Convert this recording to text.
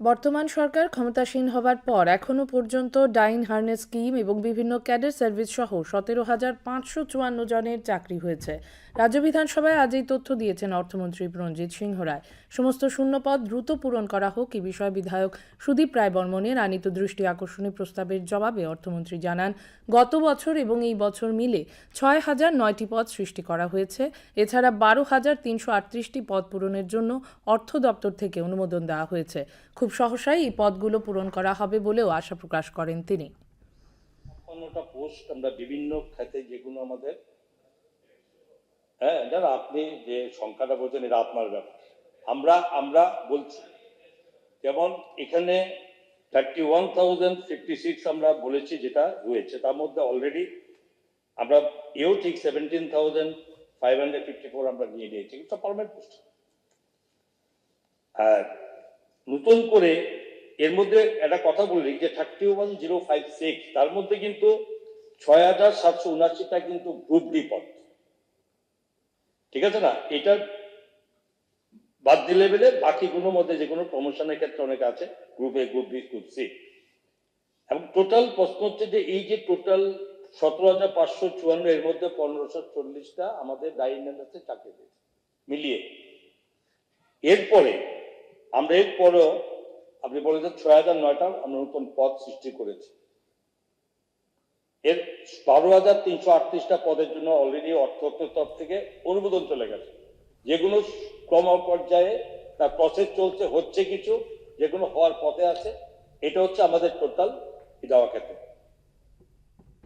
বর্তমান সরকার ক্ষমতাসীন হবার পর এখনও পর্যন্ত ডাইন হার্নেস স্কিম এবং বিভিন্ন ক্যাডার সার্ভিস সহ সতেরো হাজার পাঁচশো চুয়ান্ন জনের চাকরি হয়েছে। রাজ্য বিধানসভায় আজ এই তথ্য দিয়েছেন অর্থমন্ত্রী রঞ্জিত সিংহ রায়। সমস্ত শূন্যপদ দ্রুত পূরণ করা হোক এই বিষয়ে বিধায়ক সুদীপ রায় বর্মনের আনিত দৃষ্টি আকর্ষণী প্রস্তাবের জবাবে অর্থমন্ত্রী জানান, গত বছর এবং এই বছর মিলে ছয় হাজার নয়টি পদ সৃষ্টি করা হয়েছে। এছাড়া বারো হাজার তিনশো আটত্রিশটি পদ পূরণের জন্য অর্থ দপ্তর থেকে অনুমোদন দেওয়া হয়েছে। খুব সহসাই এই পদগুলো পূরণ করা হবে বলেও আশা প্রকাশ করেন তিনি। ছাপ্পান্নটা পোস্ট, আমরা বিভিন্ন খাতে যেগুলো আমাদের হ্যাঁ দাদা, আপনি যে সংখ্যাটা বলছেন, এটা আপনার ব্যাপার। আমরা আমরা বলছি, যেমন এখানে thirty one thousand fifty six আমরা বলেছি যেটা রয়েছে, তার মধ্যে অলরেডি আমরা এও ঠিক seventeen thousand five hundred fifty four আমরা নিয়ে নিয়েছি কিন্তু পারমানেন্ট পোস্ট আর নতুন করে এর মধ্যে একটা কথা বলি যে thirty one zero five six তার মধ্যে কিন্তু ছয় হাজার সাতশো উনাশিটা কিন্তু গ্রুপ ডি পদ ঠিক আছে না? এটা বাদ দিলে বেলে বাকিগুলোর মধ্যে যে কোনো প্রমোশনের ক্ষেত্রে অনেক আছে group A group B group C এবং টোটাল প্রশ্ন হচ্ছে যে এই যে টোটাল সতেরো হাজার পাঁচশো চুয়ান্ন, এর মধ্যে পনেরোশো চল্লিশটা আমাদের ডাইনান্ডাসে চাকরি মিলিয়ে। এরপরে আমরা এরপরেও আপনি বলেছেন ছয় হাজার নয়টা আমরা নতুন পদ সৃষ্টি করেছি। এর বারো হাজার তিনশো আটত্রিশটা পদের জন্য অলরেডি অর্থ তরফ থেকে অনুমোদন চলে গেছে। যেগুলো ক্রম পর্যায়ে তার প্রসেস চলছে, হচ্ছে কিছু, যেগুলো হওয়ার পথে আছে, এটা হচ্ছে আমাদের টোটাল দেওয়া ক্ষেত্রে।